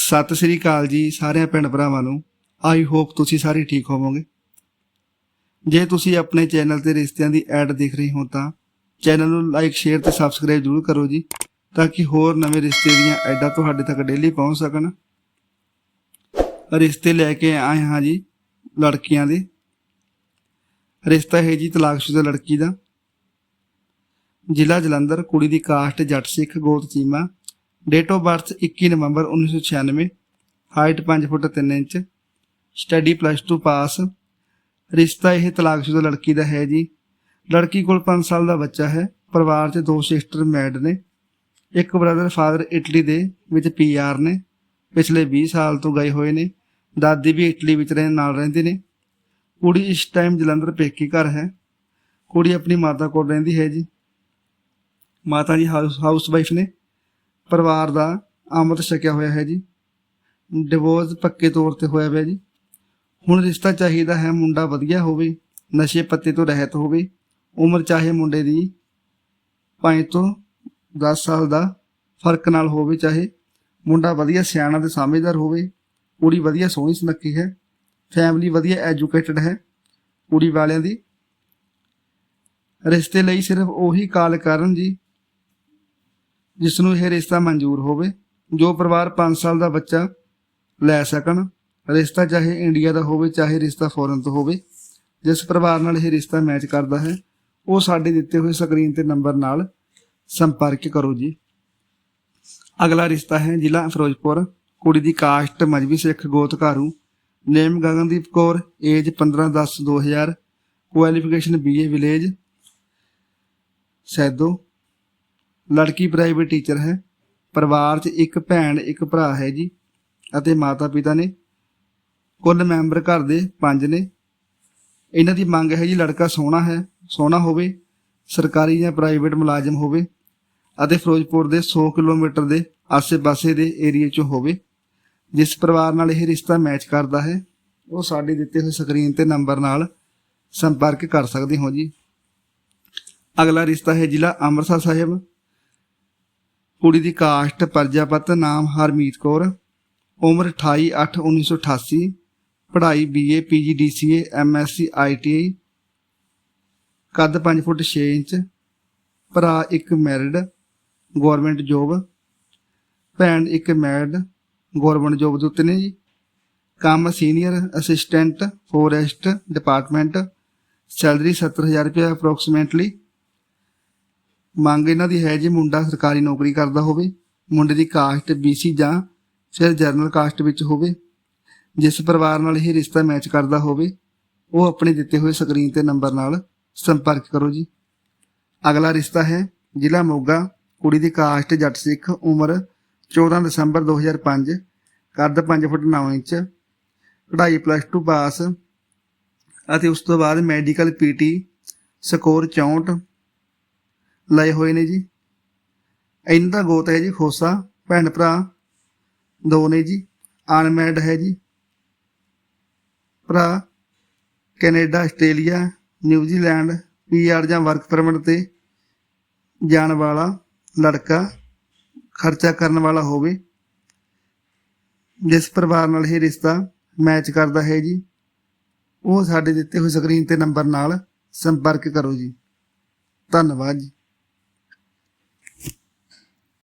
ਸਤਿ ਸ੍ਰੀ ਅਕਾਲ ਜੀ ਸਾਰਿਆਂ ਭੈਣ ਭਰਾਵਾਂ ਨੂੰ। ਆਈ ਹੋਪ ਤੁਸੀਂ ਸਾਰੇ ਠੀਕ ਹੋਵੋਗੇ। ਜੇ ਤੁਸੀਂ ਆਪਣੇ ਚੈਨਲ ਤੇ ਰਿਸ਼ਤਿਆਂ ਦੀ ਐਡ ਦੇਖ ਰਹੇ ਹੋ ਤਾਂ ਚੈਨਲ ਨੂੰ ਲਾਈਕ, ਸ਼ੇਅਰ ਤੇ ਸਬਸਕ੍ਰਾਈਬ ਜ਼ਰੂਰ ਕਰੋ ਜੀ, ਤਾਂ ਕਿ ਹੋਰ ਨਵੇਂ ਰਿਸ਼ਤੇ ਦੀਆਂ ਐਡਾਂ ਤੁਹਾਡੇ ਤੱਕ ਡੇਲੀ ਪਹੁੰਚ ਸਕਣ। ਰਿਸ਼ਤੇ ਲੈ ਕੇ ਆਏ ਹਾਂ ਜੀ ਲੜਕੀਆਂ ਦੇ। ਰਿਸ਼ਤਾ ਹੈ ਜੀ ਤਲਾਕਸ਼ੁਦਾ ਲੜਕੀ ਦਾ। ਜ਼ਿਲ੍ਹਾ ਜਲੰਧਰ, ਕੁੜੀ ਦੀ ਕਾਸਟ ਜੱਟ ਸਿੱਖ ਗੋਤ Cheema. Date of birth 21 November 1996 height 5 foot 3 inch study plus 2 pass ਰਿਸ਼ਤਾ ਇਹ ਤਲਾਕਸ਼ੁਦਾ ਲੜਕੀ ਦਾ ਹੈ ਜੀ। ਲੜਕੀ ਕੋਲ 5 ਸਾਲ ਦਾ ਬੱਚਾ ਹੈ। ਪਰਿਵਾਰ 'ਚ ਦੋ ਸਿਸਟਰ ਮੈਡ ਨੇ। ਇੱਕ ਬ੍ਰਦਰ ਫਾਦਰ ਇਟਲੀ ਦੇ ਵਿੱਚ ਪੀਆਰ ਨੇ। ਪਿਛਲੇ 20 ਸਾਲ ਤੋਂ ਗਏ ਹੋਏ ਨੇ। ਦਾਦੀ ਵੀ ਇਟਲੀ ਵਿੱਚ ਰਹਿਣ ਨਾਲ ਰਹਿੰਦੇ ਨੇ। ਕੁੜੀ ਇਸ ਟਾਈਮ ਜਲੰਧਰ ਪੇਕੀ ਘਰ ਹੈ। ਕੁੜੀ ਆਪਣੀ ਮਾਤਾ ਕੋਲ ਰਹਿੰਦੀ ਹੈ ਜੀ। ਮਾਤਾ ਜੀ ਹਾਊਸ ਹਾਊਸ ਵਾਈਫ ਨੇ। ਪਰਿਵਾਰ ਦਾ ਆਮਦ ਛਕਿਆ ਹੋਇਆ ਹੈ ਜੀ। ਡਿਵੋਰਸ ਪੱਕੇ ਤੌਰ ਤੇ ਹੋਇਆ ਹੋਇਆ ਜੀ। ਹੁਣ ਰਿਸ਼ਤਾ ਚਾਹੀਦਾ ਹੈ, ਮੁੰਡਾ ਵਧੀਆ ਹੋਵੇ, ਨਸ਼ੇ ਪੱਤੇ ਤੋਂ ਰਹਿਤ ਹੋਵੇ, ਉਮਰ ਚਾਹੇ ਮੁੰਡੇ ਦੀ 5 ਤੋਂ 10 ਸਾਲ ਦਾ ਫ਼ਰਕ ਨਾਲ ਹੋਵੇ, ਚਾਹੇ ਮੁੰਡਾ ਵਧੀਆ ਸਿਆਣਾ ਤੇ ਸਮਝਦਾਰ ਹੋਵੇ, ਕੁੜੀ ਵਧੀਆ ਸੋਹਣੀ ਸੁਨੱਖੀ ਹੈ ਫੈਮਿਲੀ ਵਧੀਆ ਐਜੂਕੇਟਡ ਹੈ, ਕੁੜੀ ਵਾਲਿਆਂ ਦੀ। ਰਿਸ਼ਤੇ ਲਈ ਸਿਰਫ ਉਹੀ ਕਾਲ ਕਰਨ ਜੀ ਜਿਸ ਨੂੰ ਇਹ ਰਿਸ਼ਤਾ ਮਨਜ਼ੂਰ ਹੋਵੇ, ਜੋ ਪਰਿਵਾਰ 5 ਸਾਲ ਦਾ ਬੱਚਾ ਲੈ ਸਕਣ, ਰਿਸ਼ਤਾ ਚਾਹੇ ਇੰਡੀਆ ਦਾ ਹੋਵੇ, ਚਾਹੇ ਰਿਸ਼ਤਾ ਫੋਰਨ ਤੋਂ ਹੋਵੇ, ਜਿਸ ਪਰਿਵਾਰ ਨਾਲ ਇਹ ਰਿਸ਼ਤਾ ਮੈਚ ਕਰਦਾ ਹੈ, ਉਹ ਸਾਡੇ ਦਿੱਤੇ ਹੋਏ ਸਕਰੀਨ ਤੇ ਨੰਬਰ ਨਾਲ ਸੰਪਰਕ ਕਰੋ ਜੀ। ਅਗਲਾ ਰਿਸ਼ਤਾ ਹੈ ਜ਼ਿਲ੍ਹਾ ਫਿਰੋਜ਼ਪੁਰ, ਕੁੜੀ ਦੀ ਕਾਸਟ ਮਜਬੀ ਸਿੱਖ ਗੋਤ Gharu name Gagandeep Kaur age 15/10/2000 qualification BA village Saido. ਲੜਕੀ ਪ੍ਰਾਈਵੇਟ ਟੀਚਰ ਹੈ, ਪਰਿਵਾਰ 'ਚ ਇੱਕ ਭੈਣ, ਇੱਕ ਭਰਾ ਹੈ ਜੀ, ਅਤੇ ਮਾਤਾ ਪਿਤਾ ਨੇ। ਕੁੱਲ ਮੈਂਬਰ ਘਰ ਦੇ 5 ਨੇ। ਇਹਨਾਂ ਦੀ ਮੰਗ ਹੈ ਜੀ, ਲੜਕਾ ਸੋਹਣਾ ਹੈ, ਸੋਹਣਾ ਹੋਵੇ, ਸਰਕਾਰੀ ਜਾਂ ਪ੍ਰਾਈਵੇਟ ਮੁਲਾਜ਼ਮ ਹੋਵੇ, ਅਤੇ ਫਿਰੋਜ਼ਪੁਰ ਦੇ 100 ਕਿਲੋਮੀਟਰ ਦੇ ਆਸੇ-ਪਾਸੇ ਦੇ ਏਰੀਆ 'ਚ ਹੋਵੇ, ਜਿਸ ਪਰਿਵਾਰ ਨਾਲ ਇਹ ਰਿਸ਼ਤਾ ਮੈਚ ਕਰਦਾ ਹੈ, ਉਹ ਸਾਡੇ ਦਿੱਤੇ ਹੋਏ ਸਕਰੀਨ ਤੇ ਨੰਬਰ ਨਾਲ ਸੰਪਰਕ ਕਰ ਸਕਦੇ ਹੋ ਜੀ। ਅਗਲਾ ਰਿਸ਼ਤਾ ਹੈ ਜ਼ਿਲ੍ਹਾ ਅੰਮ੍ਰਿਤਸਰ ਸਾਹਿਬ। ਕੁੜੀ ਦੀ ਕਾਸਟ ਪਰਜਾਪਤ ਨਾਮ ਹਰਮੀਤ ਕੌਰ, ਉਮਰ 28/8/1988 ਪੜ੍ਹਾਈ ਬੀਏ ਪੀਜੀਡੀਸੀਏ ਐਮਐਸਸੀ ਆਈਟੀਆਈ ਕੱਦ 5 ਫੁੱਟ 6 ਇੰਚ, ਭਰਾ ਇੱਕ ਮੈਰਿਡ ਗਵਰਨਮੈਂਟ ਜੋਬ ਭੈਣ ਇੱਕ ਮੈਰਿਡ ਗਵਰਨਮੈਂਟ ਜੋਬ ਦੇ ਉੱਤੇ ਨੇ ਜੀ। ਕੰਮ senior assistant forest department salary 70000 ਰੁਪਏ ਅਪਰੋਕਸੀਮੇਟਲੀ ਮੰਗ ਇਹਨਾਂ ਦੀ ਹੈ ਜੇ ਮੁੰਡਾ ਸਰਕਾਰੀ ਨੌਕਰੀ ਕਰਦਾ ਹੋਵੇ, ਮੁੰਡੇ ਦੀ ਕਾਸਟ BC ਜਾਂ ਫਿਰ ਜਨਰਲ ਕਾਸਟ ਵਿੱਚ ਹੋਵੇ, ਜਿਸ ਪਰਿਵਾਰ ਨਾਲ ਇਹ ਰਿਸ਼ਤਾ ਮੈਚ ਕਰਦਾ ਹੋਵੇ, ਉਹ ਆਪਣੇ ਦਿੱਤੇ ਹੋਏ ਸਕਰੀਨ ਤੇ ਨੰਬਰ ਨਾਲ ਸੰਪਰਕ ਕਰੋ ਜੀ। ਅਗਲਾ ਰਿਸ਼ਤਾ ਹੈ ਜ਼ਿਲ੍ਹਾ ਮੋਗਾ, ਕੁੜੀ ਦੀ ਕਾਸਟ ਜੱਟ ਸਿੱਖ, ਉਮਰ 14 ਦਸੰਬਰ 2005 ਕੱਦ 5 ਫੁੱਟ 9 ਇੰਚ, ਪੜ੍ਹਾਈ ਪਲੱਸ 2 ਪਾਸ ਅਤੇ ਉਸ ਤੋਂ ਬਾਅਦ ਮੈਡੀਕਲ ਪੀਟੀ ਸਕੋਰ 64 ਲਏ ਹੋਏ ਨੇ ਜੀ। ਇਹਨਾਂ ਦਾ ਗੋਤ ਹੈ ਜੀ, ਖੋਸਾ, ਭੈਣ ਭਰਾ, ਦੋ ਨੇ ਜੀ, ਅਨਮੈਰਿਡ ਹੈ ਜੀ। ਭਰਾ, Canada, Australia New Zealand PR ਜਾਂ ਵਰਕ ਪਰਮਿਟ ਤੇ ਜਾਣ ਵਾਲਾ ਲੜਕਾ ਖਰਚਾ ਕਰਨ ਵਾਲਾ ਹੋਵੇ, ਜਿਸ ਪਰਿਵਾਰ ਨਾਲ ਇਹ ਰਿਸ਼ਤਾ ਮੈਚ ਕਰਦਾ ਹੈ ਜੀ, ਉਹ ਸਾਡੇ ਦਿੱਤੇ ਹੋਏ ਸਕਰੀਨ ਤੇ ਨੰਬਰ ਨਾਲ ਸੰਪਰਕ ਕਰੋ ਜੀ। ਧੰਨਵਾਦ ਜੀ।